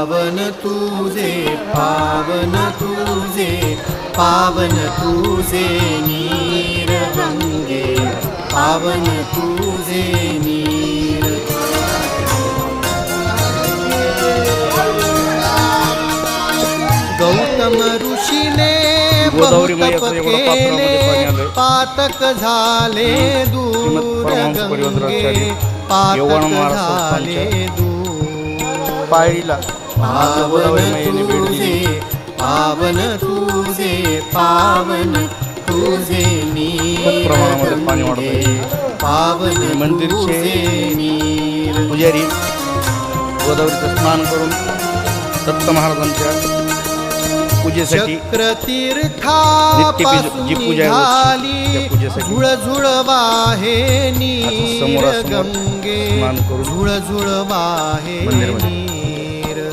पावन तुझे पावन तुझे पावन तुझे नीर गंगे पावन तुझे नीर गौतम ऋषीने केले. पातक झाले दूर गंगे पातक झाले दूर पायरीला. पावन तुझे पावन तुझे पावन तुझे नीर पावन मंदिरचे नीर पुजारी गोदावरीचं स्नान करून दत्त महाराजांच्या पूजेसाठी तीर्था जी पूजा झुळ झुळ वाहे नीर गंगे झुळ झुळ वाहे